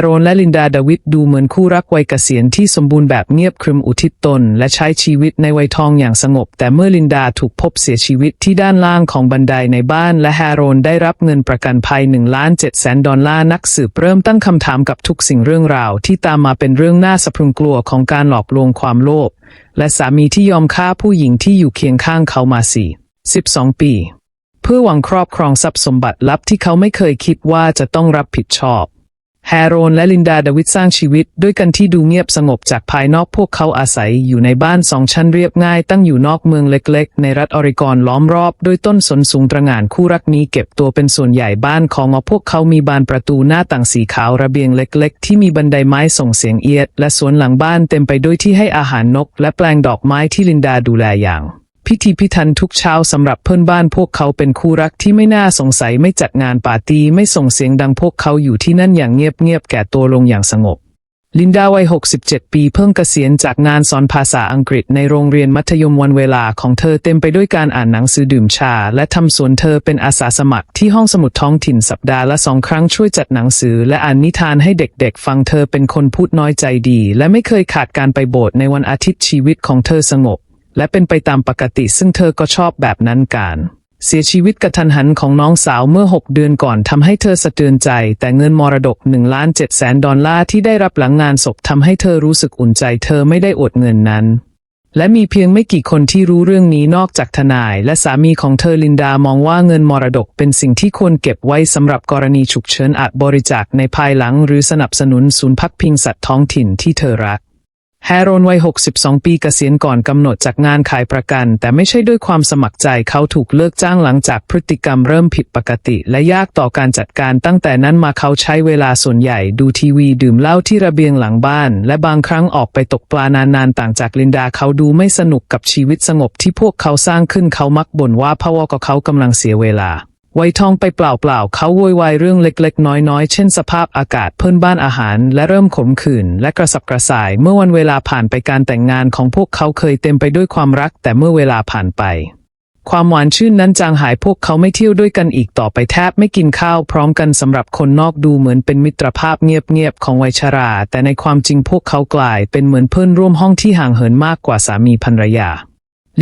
โรนและลินดาดาวิดดูเหมือนคู่รักวัยเกษียณที่สมบูรณ์แบบเงียบครึมอุทิศตน และใช้ชีวิตในวัยทองอย่างสงบ แต่เมื่อลินดาถูกพบเสียชีวิตที่ด้านล่างของบันไดในบ้าน และแฮโรนได้รับเงินประกันภัย1ล้าน7แสนดอลลาร์นักสืบเริ่มตั้งคำถามกับทุกสิ่งเรื่องราว ที่ตามมาเป็นเรื่องน่าสะพรึงกลัวของการหลอกลวงความโลภและสามีที่ยอมฆ่าผู้หญิงที่อยู่เคียงข้างเขามาสี่สิบสองปี เพื่อหวังครอบครองทรัพย์สมบัติลับที่เขาไม่เคยคิดว่าจะต้องรับผิดชอบ แฮโรนและลินดาดวิดสร้างชีวิตด้วยกันที่ดูเงียบสงบจากภายนอกพวกเขาอาศัยอยู่ในบ้านสองชั้นเรียบง่ายตั้งอยู่นอกเมืองเล็กๆ ในรัฐออริกอนล้อมรอบด้วยต้นสนสูงตระหง่านคู่รักนี้เก็บตัวเป็นส่วนใหญ่บ้านของพวกเขามีบานประตูหน้าต่างสีขาวระเบียงเล็กๆ ที่มีบันไดไม้ส่งเสียงเอียด และสวนหลังบ้านเต็มไปด้วยที่ให้อาหารนก และแปลงดอกไม้ที่ลินดาดูแลอย่าง พิธีพิธันทุกเช้าสำหรับเพื่อนบ้านพวกเขาเป็นคู่รักที่ไม่น่าสงสัยไม่จัดงานปาร์ตี้ไม่ส่งเสียงดังพวกเขาอยู่ที่นั่นอย่างเงียบๆแก่ตัวลงอย่างสงบ ลินดาวัย 67 ปีเพิ่งเกษียณจากงานสอนภาษาอังกฤษในโรงเรียนมัธยมวันเวลาของเธอเต็มไปด้วยการอ่านหนังสือดื่มชา และทำสวนเธอเป็นอาสาสมัครที่ห้องสมุดท้องถิ่นสัปดาห์ละสองครั้งช่วยจัดหนังสือ และอ่านนิทานให้เด็กๆ ฟังเธอเป็นคนพูดน้อยใจดี และไม่เคยขาดการไปโบสถ์ในวันอาทิตย์ชีวิตของเธอสงบ และเป็นไปตามปกติซึ่งเธอก็ชอบแบบนั้นการ เสียชีวิตกระทันหันของน้องสาวเมื่อ 6 เดือนก่อนทำให้เธอสะเทือนใจ แต่เงินมรดก1ล้าน7แสนดอลลาร์ที่ได้รับหลังงานศพทำให้เธอรู้สึกอุ่นใจ เธอไม่ได้อดเงินนั้น และมีเพียงไม่กี่คนที่รู้เรื่องนี้นอกจากทนาย และสามีของเธอลินดามองว่าเงินมรดกเป็นสิ่งที่ควรเก็บไว้สำหรับกรณีฉุกเฉินอาจบริจาคในภายหลัง หรือสนับสนุนศูนย์พักพิงสัตว์ท้องถิ่นที่เธอรัก แฮโรนวัย 62 ปีเกษียณก่อนกำหนดจากงานขายประกัน แต่ไม่ใช่ด้วยความสมัครใจเขาถูกเลิกจ้างหลังจากพฤติกรรมเริ่มผิดปกติ และยากต่อการจัดการตั้งแต่นั้นมาเขาใช้เวลาส่วนใหญ่ ดูทีวีดื่มเหล้าที่ระเบียงหลังบ้าน และบางครั้งออกไปตกปลานานๆ ต่างจากลินดาเขาดูไม่สนุกกับชีวิตสงบที่พวกเขาสร้างขึ้นเขามักบ่นว่าพราะว่าก็เขากำลังเสียเวลา ไวทองไปเปล่าๆ เขาโวยวายเรื่องเล็กๆ น้อยๆ เช่นสภาพอากาศเพื่อนบ้านอาหาร และเริ่มขมขื่นและกระสับกระส่าย เมื่อวันเวลาผ่านไปการแต่งงานของพวกเขาเคยเต็มไปด้วยความรัก แต่เมื่อเวลาผ่านไป ความหวานชื่นนั้นจางหายพวกเขาไม่เที่ยวด้วยกันอีกต่อไปแทบไม่กินข้าวพร้อมกันสำหรับคนนอกดูเหมือนเป็นมิตรภาพเงียบๆของวัยชรา แต่ในความจริงพวกเขากลายเป็นเหมือนเพื่อนร่วมห้องที่ห่างเหินมากกว่าสามีภรรยา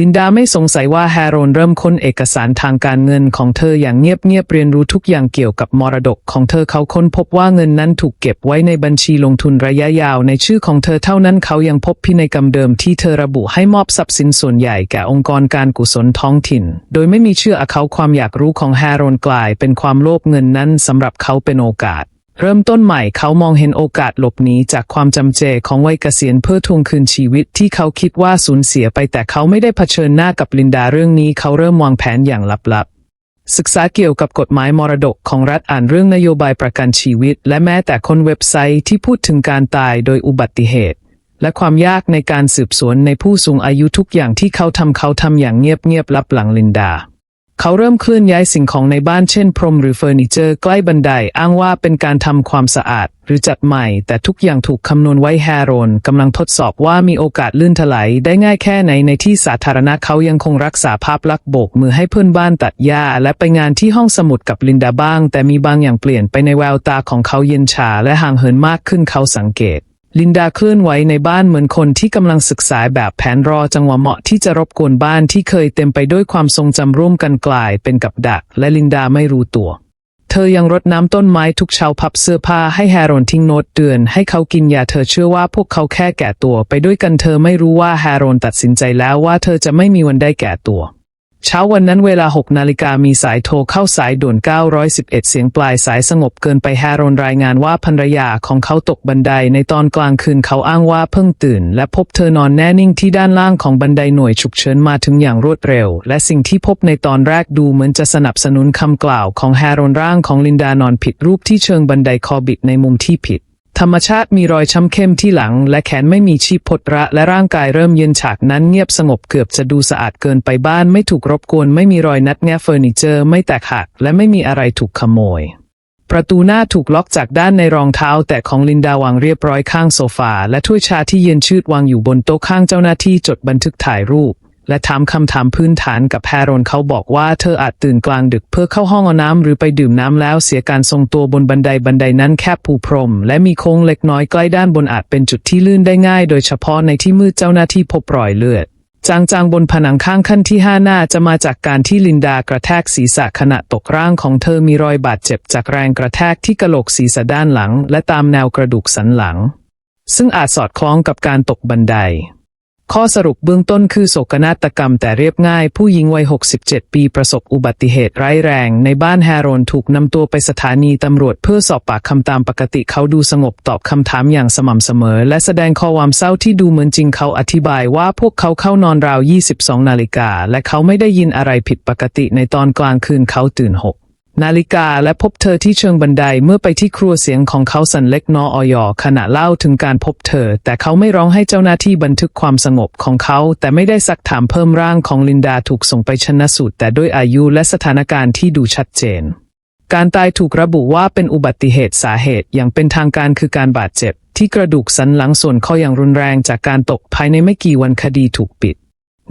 ลินดาไม่สงสัยว่าแฮโรนเริ่มค้นเอกสารทางการเงินของเธออย่างเงียบๆเรียนรู้ทุกอย่างเกี่ยวกับมรดกของเธอเขาค้นพบว่าเงินนั้นถูกเก็บไว้ในบัญชีลงทุนระยะยาวในชื่อของเธอเท่านั้นเขายังพบพินัยกรรมเดิมที่เธอระบุให้มอบทรัพย์สินส่วนใหญ่แก่องค์กรการกุศลท้องถิ่น โดยไม่มีชื่อเขาความอยากรู้ของแฮโรนกลายเป็นความโลภเงินนั้นสำหรับเขาเป็นโอกาส เริ่มต้นใหม่เขามองเห็นโอกาสหลบหนีจากความจำเจของวัยเกษียณเพื่อทวงคืนชีวิตที่เขาคิดว่าสูญเสียไปแต่เขาไม่ได้เผชิญหน้ากับลินดาเรื่องนี้เขาเริ่มวางแผนอย่างลับๆ ศึกษาเกี่ยวกับกฎหมายมรดกของรัฐอ่านเรื่องนโยบายประกันชีวิต และแม้แต่คนเว็บไซต์ที่พูดถึงการตายโดยอุบัติเหตุ และความยากในการสืบสวนในผู้สูงอายุทุกอย่างที่เขาทำเขาทำอย่างเงียบๆลับหลังลินดา เขาเริ่มเคลื่อนย้ายสิ่งของในบ้านเช่น พรมหรือเฟอร์นิเจอร์ใกล้บันไดอ้างว่าเป็นการทำความสะอาด หรือจัดใหม่ แต่ทุกอย่างถูกคำนวณไว้แฮโรนกำลังทดสอบว่ามีโอกาสลื่นถลายได้ง่ายแค่ไหนในที่สาธารณะเขายังคงรักษาภาพลักษณ์โบกมือให้เพื่อนบ้านตัดหญ้า และไปงานที่ห้องสมุดกับลินดาบ้าง แต่มีบางอย่างเปลี่ยนไปในแววตาของเขาเย็นชาและห่างเหินมากขึ้นเขาสังเกต ลินดาเคลื่อนไหวในบ้านเหมือนคนที่กำลังศึกษาแบบแผนรอจังหวะเหมาะที่จะรบกวนบ้านที่เคยเต็มไปด้วยความทรงจำร่วมกันกลายเป็นกับดัก และลินดาไม่รู้ตัว เธอยังรดน้ำต้นไม้ทุกเช้าพับเสื้อผ้าให้แฮโรนทิ้งโน้ตเตือนให้เขากินยาเธอเชื่อว่าพวกเขาแค่แก่ตัว ไปด้วยกันเธอไม่รู้ว่าแฮโรนตัดสินใจแล้วว่าเธอจะไม่มีวันได้แก่ตัว เช้าวันนั้นเวลา 6 นาฬิกามีสายโทรเข้าสายด่วน 911 เสียงปลายสายสงบเกินไปแฮโรนรายงานว่าภรรยาของเขาตกบันไดในตอนกลางคืนเขาอ้างว่าเพิ่งตื่น และพบเธอนอนแน่นิ่งที่ด้านล่างของบันไดหน่วยฉุกเฉินมาถึงอย่างรวดเร็ว และสิ่งที่พบในตอนแรกดูเหมือนจะสนับสนุนคำกล่าวของแฮโรนร่างของลินดานอนผิดรูปที่เชิงบันไดคอบิดในมุมที่ผิด ธรรมชาติมีรอยช้ำเข้มที่หลัง และแขนไม่มีชีพพดระและร่างกายเริ่มเย็นฉากนั้นเงียบสงบเกือบจะดูสะอาดเกินไปบ้านไม่ถูกรบกวนไม่มีรอยนัดแงเฟอร์นิเจอร์ไม่แตกหักและไม่มีอะไรถูกขโมย ประตูหน้าถูกล็อกจากด้านในรองเท้า แต่ของลินดาวางเรียบร้อยข้างโซฟาและถ้วยชาที่เย็นชืดวางอยู่บนโต๊ะข้างเจ้าหน้าที่จดบันทึกถ่ายรูป และถามคำถามพื้นฐานกับแฮโรนเขาบอกว่าเธออาจตื่นกลางดึกเพื่อเข้าห้องเอาน้ำหรือไปดื่มน้ำแล้วเสียการทรงตัวบนบันไดบันไดนั้นแคบปูพรม และมีโค้งเล็กน้อยใกล้ด้านบนอาจเป็นจุดที่ลื่นได้ง่าย โดยเฉพาะในที่มืดเจ้าหน้าที่พบรอยเลือดจางๆบนผนังข้างขั้นที่ห้าน่าจะมาจากการที่ลินดากระแทกศีรษะขณะตกร่างของเธอมีรอยบาดเจ็บจากแรงกระแทกที่กะโหลกศีรษะด้านหลัง และตามแนวกระดูกสันหลัง ซึ่งอาจสอดคล้องกับการตกบันได ข้อสรุปเบื้องต้นคือโศกนาฏกรรมแต่เรียบง่าย ผู้หญิงวัย 67 ปีประสบอุบัติเหตุร้ายแรง ในบ้านแฮโรนถูกนำตัวไปสถานีตำรวจเพื่อสอบปากคำตามปกติเขาดูสงบตอบคำถามอย่างสม่ำเสมอ และแสดงข้อความเศร้าที่ดูเหมือนจริงเขาอธิบายว่าพวกเขาเข้านอนราว 22 นาฬิกาและเขาไม่ได้ยินอะไรผิดปกติในตอนกลางคืนเขาตื่น6 นาฬิกาและพบเธอที่เชิงบันไดเมื่อไปที่ครัวเสียงของเขาสั่นเล็กน้อยอขณะเล่าถึงการพบเธอ แต่เขาไม่ร้องให้เจ้าหน้าที่บันทึกความสงบของเขา แต่ไม่ได้ซักถามเพิ่มร่างของลินดาถูกส่งไปชนะสูตร แต่ด้วยอายุและสถานการณ์ที่ดูชัดเจน การตายถูกระบุว่าเป็นอุบัติเหตุสาเหตุอย่างเป็นทางการคือการบาดเจ็บ ที่กระดูกสันหลังส่วนข้ออย่างรุนแรงจากการตกภายในไม่กี่วันคดีถูกปิด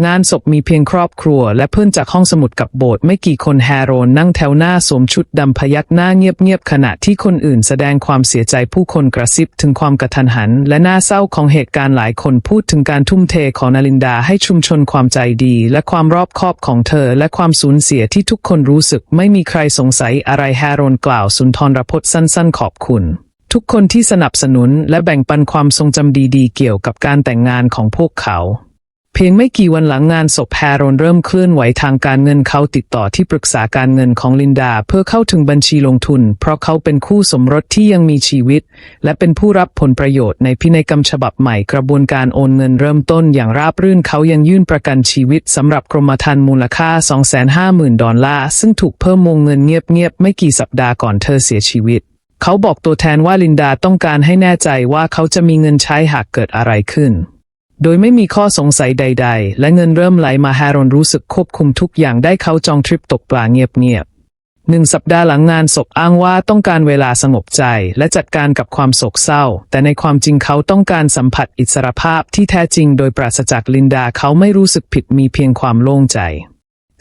งานศพมีเพียงครอบครัว และเพื่อนจากห้องสมุดกับโบสถ์ไม่กี่คนแฮโรนนั่งแถวหน้าสวมชุดดำพยักหน้าเงียบๆขณะที่คนอื่นแสดงความเสียใจผู้คนกระซิบถึงความกระทันหัน และน่าเศร้าของเหตุการณ์หลายคนพูดถึงการทุ่มเทของนาลินดาให้ชุมชนความใจดี และความรอบคอบของเธอ และความสูญเสียที่ทุกคนรู้สึก ไม่มีใครสงสัยอะไรแฮโรนกล่าวสุนทรพจน์สั้น ๆ ขอบคุณทุกคนที่สนับสนุนและแบ่งปันความทรงจำดีๆ เกี่ยวกับการแต่งงานของพวกเขา เพียงไม่กี่วันหลังงานศพแฮโรนเริ่มเคลื่อนไหวทางการเงินเขาติดต่อที่ปรึกษาการเงินของลินดา เพื่อเข้าถึงบัญชีลงทุน เพราะเขาเป็นคู่สมรสที่ยังมีชีวิต และเป็นผู้รับผลประโยชน์ในพินัยกรรมฉบับใหม่กระบวนการโอนเงินเริ่มต้นอย่างราบรื่นเขายังยื่นประกันชีวิตสำหรับกรมธรรม์มูลค่า 250,000 ดอลลาร์ซึ่งถูกเพิ่มวงเงินเงียบๆไม่กี่สัปดาห์ก่อนเธอเสียชีวิต เขาบอกตัวแทนว่าลินดาต้องการให้แน่ใจว่าเขาจะมีเงินใช้หากเกิดอะไรขึ้น โดยไม่มีข้อสงสัยใด ๆ และเงินเริ่มไหลมาแฮรอนรู้สึกควบคุมทุกอย่างได้เขาจองทริปตกปลาเงียบๆหนึ่งสัปดาห์หลังงานศพอ้างว่าต้องการเวลาสงบใจและจัดการกับความโศกเศร้า แต่ในความจริงเขาต้องการสัมผัสอิสรภาพที่แท้จริงโดยปราศจากลินดาเขาไม่รู้สึกผิดมีเพียงความโล่งใจ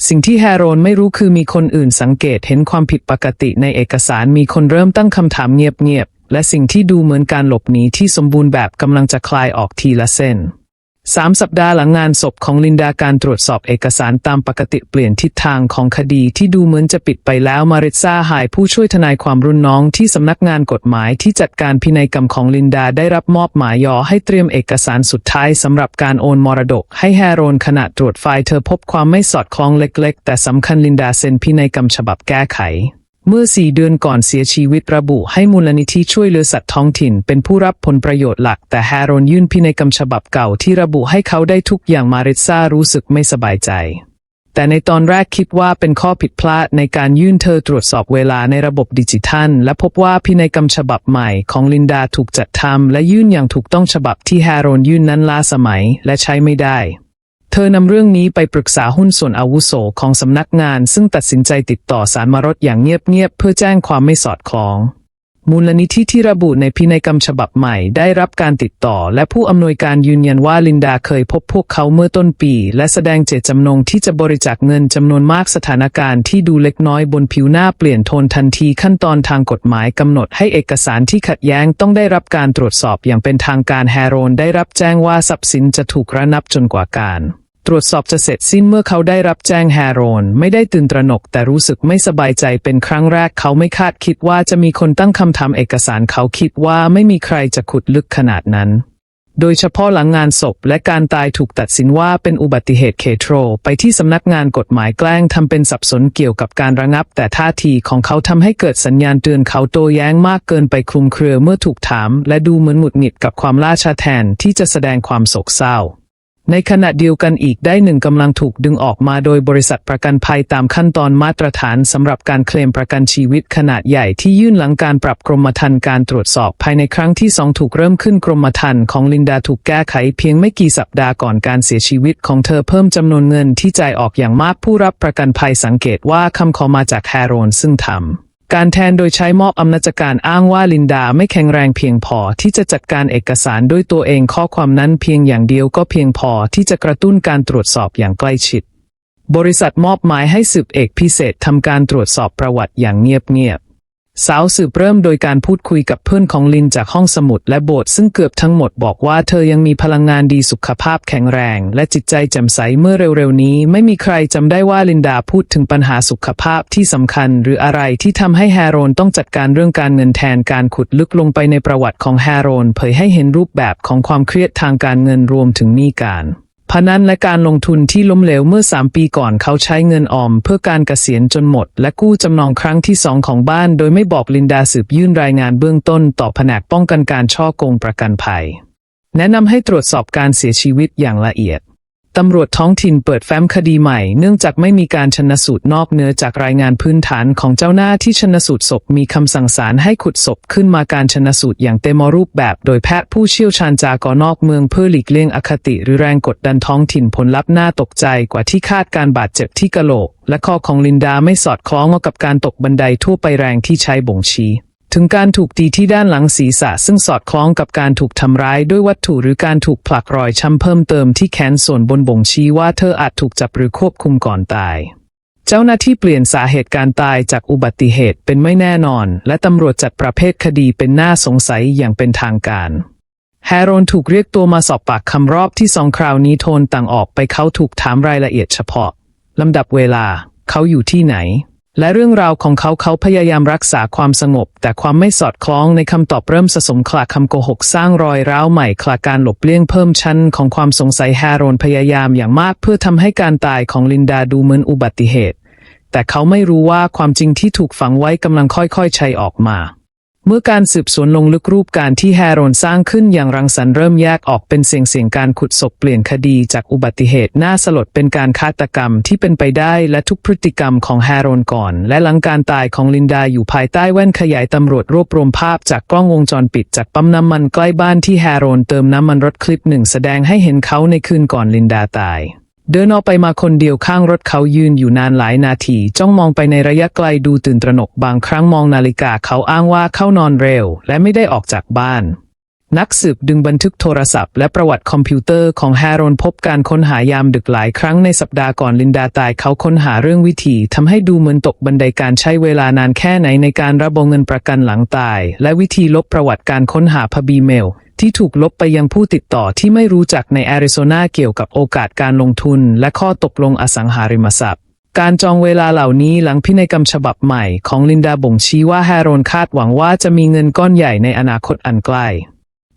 สิ่งที่แฮโรนไม่รู้คือมีคนอื่นสังเกตเห็นความผิดปกติในเอกสารมีคนเริ่มตั้งคำถามเงียบๆ และสิ่งที่ดูเหมือนการหลบหนีที่สมบูรณ์แบบกำลังจะคลายออกทีละเส้น สามสัปดาห์หลังงานศพของลินดาการตรวจสอบเอกสารตามปกติเปลี่ยนทิศทางของคดีที่ดูเหมือนจะปิดไปแล้วมาริซาหายผู้ช่วยทนายความรุ่นน้องที่สำนักงานกฎหมายที่จัดการพินัยกรรมของลินดาได้รับมอบหมายยอให้เตรียมเอกสารสุดท้ายสำหรับการโอนมรดก ให้แฮโรนขณะตรวจไฟล์เธอพบความไม่สอดคล้องเล็ก ๆ แต่สำคัญลินดาเซ็นพินัยกรรมฉบับแก้ไข เมื่อสี่เดือนก่อนเสียชีวิตระบุให้มูลนิธิช่วยเหลือสัตว์ท้องถิ่น เป็นผู้รับผลประโยชน์หลัก แต่แฮโรนยื่นพินัยกรรมฉบับเก่าที่ระบุให้เขาได้ทุกอย่างมาริซารู้สึกไม่สบายใจ แต่ในตอนแรกคิดว่าเป็นข้อผิดพลาดในการยื่นเธอตรวจสอบเวลาในระบบดิจิทัล และพบว่าพินัยกรรมฉบับใหม่ของลินดาถูกจัดทำและยื่นอย่างถูกต้องฉบับที่แฮโรนยื่นนั้นล้าสมัยและใช้ไม่ได้ เธอนำเรื่องนี้ไปปรึกษาหุ้นส่วนอาวุโสของสำนักงาน ซึ่งตัดสินใจติดต่อสารมารดอย่างเงียบๆเพื่อแจ้งความไม่สอดคล้อง มูลนิธิที่ระบุในพินัยกรรมฉบับใหม่ได้รับการติดต่อ และผู้อำนวยการยืนยันว่าลินดาเคยพบพวกเขาเมื่อต้นปี และแสดงเจตจำนงที่จะบริจาคเงินจำนวนมากสถานการณ์ที่ดูเล็กน้อยบนผิวหน้าเปลี่ยนโทนทันทีขั้นตอนทางกฎหมายกำหนดให้เอกสารที่ขัดแย้งต้องได้รับการตรวจสอบอย่างเป็นทางการแฮโรนได้รับแจ้งว่าทรัพย์สินจะถูกระนับจนกว่าการ ตรวจสอบจะเสร็จสิ้นเมื่อเขาได้รับแจ้งแฮโรนไม่ได้ตื่นตระหนก แต่รู้สึกไม่สบายใจเป็นครั้งแรกเขาไม่คาดคิดว่าจะมีคนตั้งคำถามเอกสารเขาคิดว่าไม่มีใครจะขุดลึกขนาดนั้น โดยเฉพาะหลังงานศพและการตายถูกตัดสินว่าเป็นอุบัติเหตุเคโทร ไปที่สำนักงานกฎหมายแกล้งทำเป็นสับสนเกี่ยวกับการระงับ แต่ท่าทีของเขาทำให้เกิดสัญญาณเตือนเขาโตแย้งมากเกินไปคลุมเครือเมื่อถูกถาม และดูเหมือนหงุดหงิดกับความล่าช้าแทนที่จะแสดงความโศกเศร้า ในขณะเดียวกันอีกได้หนึ่งกำลังถูกดึงออกมาโดยบริษัทประกันภัยตามขั้นตอนมาตรฐานสำหรับการเคลมประกันชีวิตขนาดใหญ่ที่ยื่นหลังการปรับกรมธรรม์การตรวจสอบภายในครั้งที่สองถูกเริ่มขึ้นกรมธรรม์ของลินดาถูกแก้ไขเพียงไม่กี่สัปดาห์ก่อนการเสียชีวิตของเธอเพิ่มจำนวนเงินที่จ่ายออกอย่างมากผู้รับประกันภัยสังเกตว่าคำขอมาจากแฮโรนซึ่งทำ การแทนโดยใช้มอบอำนาจการอ้างว่าลินดาไม่แข็งแรงเพียงพอที่จะจัดการเอกสารด้วยตัวเองข้อความนั้นเพียงอย่างเดียวก็เพียงพอที่จะกระตุ้นการตรวจสอบอย่างใกล้ชิด บริษัทมอบหมายให้สืบเอกพิเศษทำการตรวจสอบประวัติอย่างเงียบๆ สาวสืบเริ่มโดยการพูดคุยกับเพื่อนของลินจากห้องสมุดและโบสถ์ซึ่งเกือบทั้งหมดบอกว่าเธอยังมีพลังงานดีสุขภาพแข็งแรง และจิตใจแจ่มใสเมื่อเร็วๆ นี้ ไม่มีใครจำได้ว่าลินดาพูดถึงปัญหาสุขภาพที่สำคัญ หรืออะไรที่ทำให้แฮโรนต้องจัดการเรื่องการเงินแทนการขุดลึกลงไปในประวัติของแฮโรนเผยให้เห็นรูปแบบของความเครียดทางการเงินรวมถึงหนี้การ พนันและการลงทุนที่ล้มเหลวเมื่อ 3 ปีก่อนเขาใช้เงินออมเพื่อการเกษียณจนหมด และกู้จำนองครั้งที่สองของบ้านโดยไม่บอกลินดาสืบยื่นรายงานเบื้องต้นต่อแผนกป้องกันการช่อโกงประกันภัย แนะนำให้ตรวจสอบการเสียชีวิตอย่างละเอียด ตำรวจท้องถิ่นเปิดแฟ้มคดีใหม่ เนื่องจากไม่มีการชนสูตรนอกเหนือจากรายงานพื้นฐานของเจ้าหน้าที่ชนสูตรศพมีคำสั่งศาลให้ขุดศพขึ้นมาการชนสูตรอย่างเต็มรูปแบบ โดยแพทย์ผู้เชี่ยวชาญจากอนอกเมืองเพื่อหลีกเลี่ยงอคติหรือแรงกดดันท้องถิ่นผลลัพธ์น่าตกใจกว่าที่คาดการบาดเจ็บที่กะโหลก และคอของลินดาไม่สอดคล้องกับการตกบันไดทั่วไปแรงที่ใช้บ่งชี้ ถึงการถูกตีที่ด้านหลังศีรษะ ซึ่งสอดคล้องกับการถูกทำร้ายด้วยวัตถุหรือการถูกผลักรอยช้ำเพิ่มเติมที่แขนส่วนบนบ่งชี้ว่าเธออาจถูกจับหรือควบคุมก่อนตาย เจ้าหน้าที่เปลี่ยนสาเหตุการตายจากอุบัติเหตุเป็นไม่แน่นอน และตำรวจจัดประเภทคดีเป็นน่าสงสัยอย่างเป็นทางการแฮโรนถูกเรียกตัวมาสอบปากคำรอบที่สองคราวนี้โทนต่างออกไปเขาถูกถามรายละเอียดเฉพาะลำดับเวลาเขาอยู่ที่ไหน และเรื่องราวของเขาเขาพยายามรักษาความสงบ แต่ความไม่สอดคล้องในคำตอบเริ่มสะสมคลาคำโกหกสร้างรอยร้าวใหม่คลาการหลบเลี่ยงเพิ่มชั้นของความสงสัยแฮโรนพยายามอย่างมากเพื่อทำให้การตายของลินดาดูเหมือนอุบัติเหตุ แต่เขาไม่รู้ว่าความจริงที่ถูกฝังไว้กำลังค่อยๆชัยออกมา เมื่อการสืบสวนลงลึกรูปการที่แฮโรนสร้างขึ้นอย่างรังสรรค์เริ่มแยกออกเป็นเสียงเสียงการขุดศพเปลี่ยนคดีจากอุบัติเหตุน่าสลดเป็นการฆาตกรรมที่เป็นไปได้และทุกพฤติกรรมของแฮโรนก่อน และหลังการตายของลินดาอยู่ภายใต้แว่นขยายตำรวจรวบรวมภาพจากกล้องวงจรปิดจากปั๊มน้ำมันใกล้บ้านที่แฮโรนเติมน้ำมันรถคลิปหนึ่งแสดงให้เห็นเขาในคืนก่อนลินดาตาย เดินออกไปมาคนเดียวข้างรถเขายืนอยู่นานหลายนาที จ้องมองไปในระยะไกลดูตื่นตระหนกบางครั้งมองนาฬิกาเขาอ้างว่าเข้านอนเร็ว และไม่ได้ออกจากบ้าน นักสืบดึงบันทึกโทรศัพท์ และประวัติคอมพิวเตอร์ของแฮโรนพบการค้นหายามดึกหลายครั้งในสัปดาห์ก่อนลินดาตายเขาค้นหาเรื่องวิธีทำให้ดูเหมือนตกบันไดการใช้เวลานานแค่ไหนในการระบงเงินประกันหลังตาย และวิธีลบประวัติการค้นหาพบีเมล ที่ถูกลบไปยังผู้ติดต่อที่ไม่รู้จักในแอริโซนาเกี่ยวกับโอกาสการลงทุนและข้อตกลงอสังหาริมทรัพย์ การจองเวลาเหล่านี้หลังพินัยกรรมฉบับใหม่ของลินดาบ่งชี้ว่าแฮโรนคาดหวังว่าจะมีเงินก้อนใหญ่ในอนาคตอันใกล้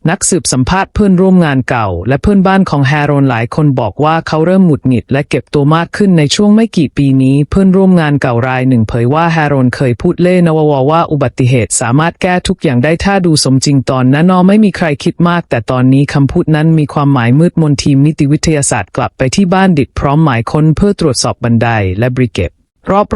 นักสืบสัมภาษณ์เพื่อนร่วมงานเก่า และเพื่อนบ้านของแฮโรนหลายคนบอกว่าเขาเริ่มหงุดหงิดและเก็บตัวมากขึ้นในช่วงไม่กี่ปีนี้ เพื่อนร่วมงานเก่ารายหนึ่งเผยว่าแฮโรนเคยพูดเล่นวๆว่าอุบัติเหตุสามารถแก้ทุกอย่างได้ถ้าดูสมจริงตอนนั้นนอไม่มีใครคิดมาก แต่ตอนนี้คำพูดนั้นมีความหมายมืดมนทีมนิติวิทยาศาสตร์กลับไปที่บ้านดิดพร้อมหมายค้นเพื่อตรวจสอบบันไดและบริเก็บ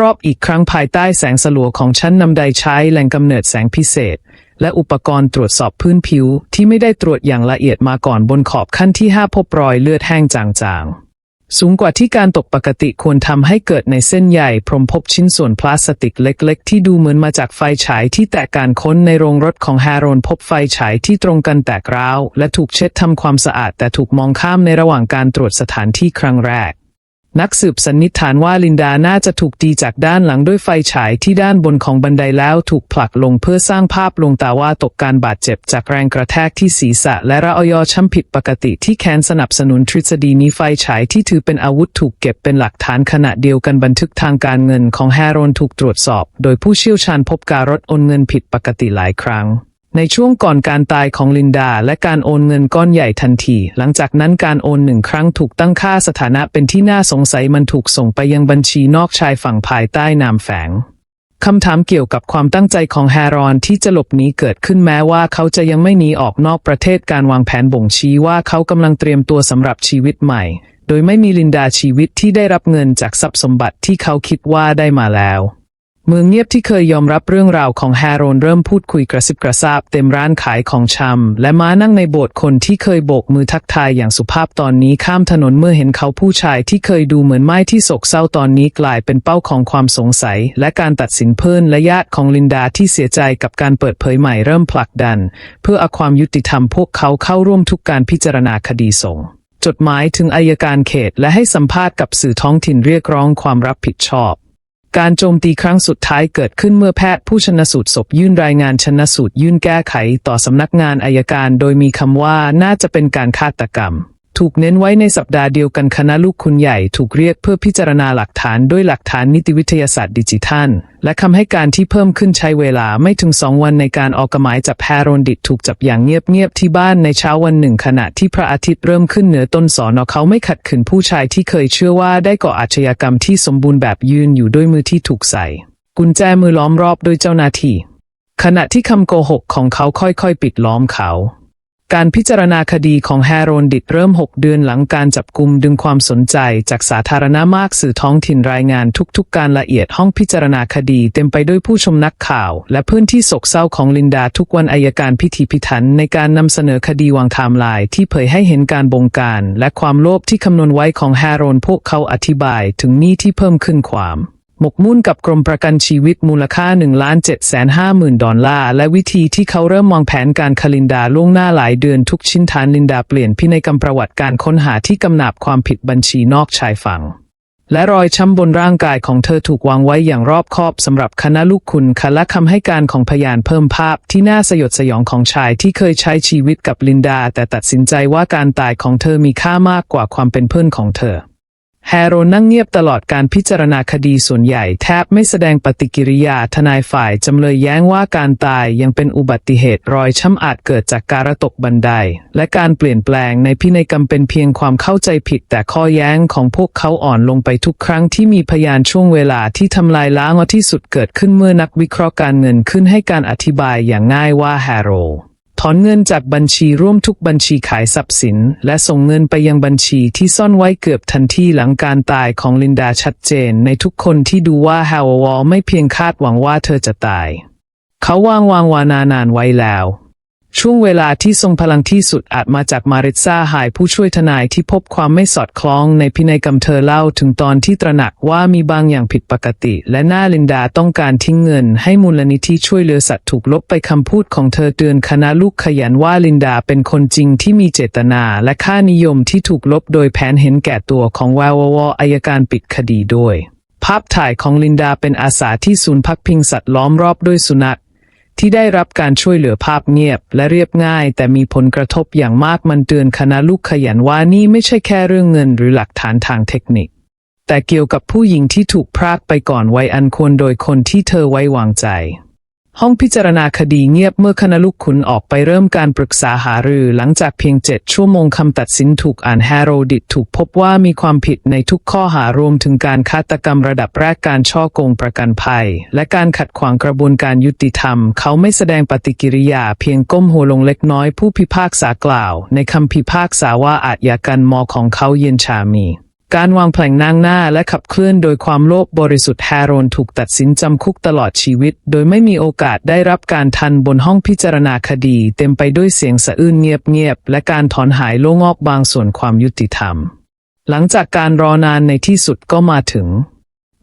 รอบๆอีกครั้งภายใต้แสงสลัวของชั้นนำไดใช้แหล่งกำเนิดแสงพิเศษ และอุปกรณ์ตรวจสอบพื้นผิวที่ไม่ได้ตรวจอย่างละเอียดมาก่อนบนขอบขั้นที่ 5 พบรอยเลือดแห้งจางๆ สูงกว่าที่การตกปกติควรทำให้เกิดในเส้นใหญ่พรมพบชิ้นส่วนพลาสติกเล็กๆ ที่ดูเหมือนมาจากไฟฉายที่แตกการค้นในโรงรถของฮโรอนพบไฟฉายที่ตรงกันแตกร้าว และถูกเช็ดทำความสะอาดแต่ถูกมองข้ามในระหว่างการตรวจสถานที่ครั้งแรก นักสืบสันนิษฐานว่าลินดาน่าจะถูกตีจากด้านหลังด้วยไฟฉายที่ด้านบนของบันไดแล้วถูกผลักลงเพื่อสร้างภาพลวงตาว่าตกการบาดเจ็บจากแรงกระแทกที่ศีรษะ และระออยช้ำผิดปกติที่แขนสนับสนุนทฤษฎีนี้ไฟฉายที่ถือเป็นอาวุธถูกเก็บเป็นหลักฐานขณะเดียวกันบันทึกทางการเงินของแฮโรนถูกตรวจสอบ โดยผู้เชี่ยวชาญพบการรถโอนเงินผิดปกติหลายครั้ง ในช่วงก่อนการตายของลินดา และการโอนเงินก้อนใหญ่ทันที หลังจากนั้นการโอนหนึ่งครั้งถูกตั้งค่าสถานะเป็นที่น่าสงสัยมันถูกส่งไปยังบัญชีนอกชายฝั่งภายใต้นามแฝงคำถามเกี่ยวกับความตั้งใจของแฮรอนที่จะหลบหนีเกิดขึ้นแม้ว่าเขาจะยังไม่หนีออกนอกประเทศการวางแผนบ่งชี้ว่าเขากำลังเตรียมตัวสำหรับชีวิตใหม่ โดยไม่มีลินดาชีวิตที่ได้รับเงินจากทรัพย์สมบัติที่เขาคิดว่าได้มาแล้ว เมืองเงียบที่เคยยอมรับเรื่องราวของแฮโรนเริ่มพูดคุยกระซิบกระซาบเต็มร้านขายของชำและม้านั่งในโบสถ์คนที่เคยโบกมือทักทายอย่างสุภาพตอนนี้ข้ามถนนเมื่อเห็นเขาผู้ชายที่เคยดูเหมือนไม้ที่โศกเศร้าตอนนี้กลายเป็นเป้าของความสงสัย และการตัดสินเพิ่นและญาติของลินดาที่เสียใจกับการเปิดเผยใหม่เริ่มผลักดัน เพื่อเอาความยุติธรรมพวกเขาเข้าร่วมทุกการพิจารณาคดีสงจดหมายถึงอายการเขตและให้สัมภาษณ์กับสื่อท้องถิ่นเรียกร้องความรับผิดชอบ การโจมตีครั้งสุดท้ายเกิดขึ้นเมื่อแพทย์ผู้ชนสูตรศพยื่นรายงานชนสูตรยื่นแก้ไขต่อสำนักงานอายการ โดยมีคำว่าน่าจะเป็นการฆาตกรรม ถูกเน้นไว้ในสัปดาห์เดียวกันคณะลูกคุณใหญ่ถูกเรียกเพื่อพิจารณาหลักฐานด้วยหลักฐานนิติวิทยาศาสตร์ดิจิทัล และคำให้การที่เพิ่มขึ้นใช้เวลาไม่ถึงสองวันในการออกกหมายจับแฮโรนดิตถูกจับอย่างเงียบๆที่บ้านในเช้าวันหนึ่งขณะที่พระอาทิตย์เริ่มขึ้นเหนือต้นสอนอเขาไม่ขัดขืนผู้ชายที่เคยเชื่อว่าได้ก่ออาชญากรรมที่สมบูรณ์แบบยืนอยู่ด้วยมือที่ถูกใส่ กุญแจมือล้อมรอบโดยเจ้าหน้าที่ ขณะที่คำโกหกของเขาค่อยๆ ปิดล้อมเขา การพิจารณาคดีของแฮโรนดิตเริ่ม 6 เดือนหลังการจับกลุ่มดึงความสนใจจากสาธารณะมากสื่อท้องถิ่นรายงานทุกๆ การละเอียดห้องพิจารณาคดีเต็มไปด้วยผู้ชมนักข่าว และพื้นที่โศกเศร้าของลินดาทุกวันอายการพิธีพิถันในการนำเสนอคดีวางไทม์ไลน์ที่เผยให้เห็นการบงการ และความโลภที่คำนวณไว้ของแฮโรนพวกเขาอธิบายถึงหนี้ที่เพิ่มขึ้นความ หมกมุ่นกับกรมประกันชีวิตมูลค่า1ล้าน7 5 0 0 0 0 ดอลลาร์ และวิธีที่เขาเริ่มมองแผนการคลินดาล่วงหน้าหลายเดือนทุกชิ้นฐานลินดาเปลี่ยนพินัยกรรมประวัติการค้นหาที่กำนาบความผิดบัญชีนอกชายฝั่ง และรอยช้ำบนร่างกายของเธอถูกวางไว้อย่างรอบคอบสำหรับคณะลูกคุณคและคำให้การของพยานเพิ่มภาพที่น่าสยดสยองของชายที่เคยใช้ชีวิตกับลินดา แต่ตัดสินใจว่าการตายของเธอมีค่ามากกว่าความเป็นเพื่อนของเธอ แฮโรนนั่งเงียบตลอดการพิจารณาคดีส่วนใหญ่แทบไม่แสดงปฏิกิริยาทนายฝ่ายจำเลยแย้งว่าการตายยังเป็นอุบัติเหตุรอยช้ำอาจเกิดจากการตกบันได และการเปลี่ยนแปลงในพินัยกรรมเป็นเพียงความเข้าใจผิด แต่ข้อแย้งของพวกเขาอ่อนลงไปทุกครั้งที่มีพยานช่วงเวลาที่ทำลายล้างที่สุดเกิดขึ้นเมื่อนักวิเคราะห์การเงินขึ้นให้การอธิบายอย่างง่ายว่าแฮโร ถอนเงินจากบัญชีร่วมทุกบัญชีขายทรัพย์สิน และส่งเงินไปยังบัญชีที่ซ่อนไว้เกือบทันทีหลังการตายของลินดาชัดเจน ในทุกคนที่ดูว่าฮาววอลไม่เพียงคาดหวังว่าเธอจะตาย เขาวางวางวานานานไว้แล้ว ช่วงเวลาที่ทรงพลังที่สุดอาจมาจากมาริซาหายผู้ช่วยทนายที่พบความไม่สอดคล้องในพินัยกรรมเธอเล่าถึงตอนที่ตระหนักว่ามีบางอย่างผิดปกติ และหน้าลินดาต้องการทิ้งเงิน ให้มูลนิธิช่วยเหลือสัตว์ถูกลบไปคำพูดของเธอเตือนคณะลูกขยันว่าลินดาเป็นคนจริงที่มีเจตนาและค่านิยมที่ถูกลบโดยแผนเห็นแก่ตัวของวาววอายการปิดคดีด้วย ภาพถ่ายของลินดาเป็นอาสาที่ศูนย์พักพิงสัตว์ล้อมรอบด้วยสุนัข ที่ได้รับการช่วยเหลือภาพเงียบ และเรียบง่าย แต่มีผลกระทบอย่างมากมันเตือนคณะลูกขยันว่านี่ไม่ใช่แค่เรื่องเงินหรือหลักฐานทางเทคนิค แต่เกี่ยวกับผู้หญิงที่ถูกพรากไปก่อนวัยอันควรโดยคนที่เธอไว้วางใจ ห้องพิจารณาคดีเงียบเมื่อคณะลูกขุนออกไปเริ่มการปรึกษาหารือหลังจากเพียงเจ็ดชั่วโมงคำตัดสินถูกอ่านแฮโรดิตถูกพบว่ามีความผิดในทุกข้อหารวมถึงการฆาตกรรมระดับแรกการช่อโกงประกันภัย และการขัดขวางกระบวนการยุติธรรม เขาไม่แสดงปฏิกิริยาเพียงก้มหัวลงเล็กน้อยผู้พิพากษากล่าว ในคำพิพากษาว่าอาจยากรรมมอของเขาเย็นชามี การวางแผนนางหน้าและขับเคลื่อนโดยความโลภบริสุทธิ์แฮโรนถูกตัดสินจำคุกตลอดชีวิต โดยไม่มีโอกาสได้รับการทันบนห้องพิจารณาคดี เต็มไปด้วยเสียงสะอื้นเงียบๆ และการถอนหายโล่งอกบางส่วนความยุติธรรม หลังจากการรอนานในที่สุดก็มาถึง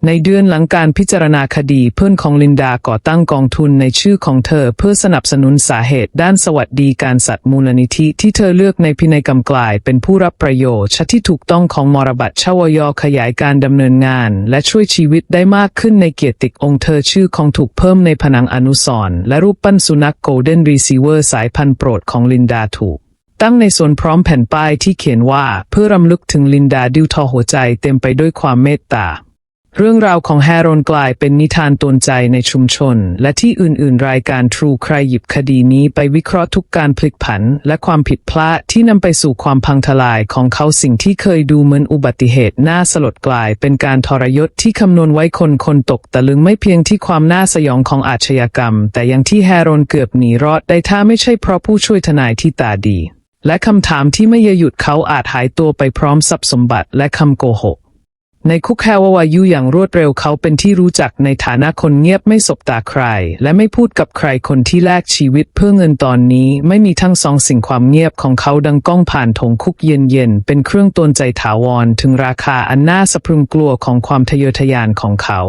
ในเดือนหลังการพิจารณาคดีเพื่อนของลินดาก่อตั้งกองทุนในชื่อของเธอเพื่อสนับสนุนสาเหตุด้านสวัสดิการสัตว์มูลนิธิที่เธอเลือกในพินัยกรรมกลายเป็นผู้รับประโยชน์ชที่ถูกต้องของมรบัตชวยขยายการดำเนินงาน และช่วยชีวิตได้มากขึ้นในเกียรติองค์เธอชื่อของถูกเพิ่มในผนังอนุสรณ์และรูปปั้นสุนัขโกลเด้นรีซีเวอร์สายพันธุ์โปรดของลินดาถูกตั้งในส่วนพร้อมแผ่นป้ายที่เขียนว่าเพื่อรำลึกถึงลินดาดิวทอหัวใจเต็มไปด้วยความเมตตา เรื่องราวของแฮโรนกลายเป็นนิทานตนใจในชุมชน และที่อื่นๆ รายการทรูใครหยิบคดีนี้ไปวิเคราะห์ทุกการพลิกผัน และความผิดพลาดที่นำไปสู่ความพังทลายของเขาสิ่งที่เคยดูเหมือนอุบัติเหตุน่าสลดกลาย เป็นการทรยศที่คำนวณไว้คนคนตกตะลึงไม่เพียงที่ความน่าสยองของอาชญากรรม แต่ยังที่แฮโรนเกือบหนีรอดได้ถ้าไม่ใช่เพราะผู้ช่วยทนายที่ตาดี และคำถามที่ไม่ยหยุดเขาอาจหายตัวไปพร้อมทรัพย์สมบัติและคำโกหก ในคุกแควาวายุอย่างรวดเร็วเขาเป็นที่รู้จักในฐานะคนเงียบไม่สบตาใคร และไม่พูดกับใครคนที่แลกชีวิตเพื่อเงินตอนนี้ไม่มีทั้งสองสิ่งความเงียบของเขาดังก้องผ่านถงคุกเย็นๆเป็นเครื่องตนใจถาวรถึงราคาอันน่าสะพรึงกลัวของความทะเยอทะยานของเขา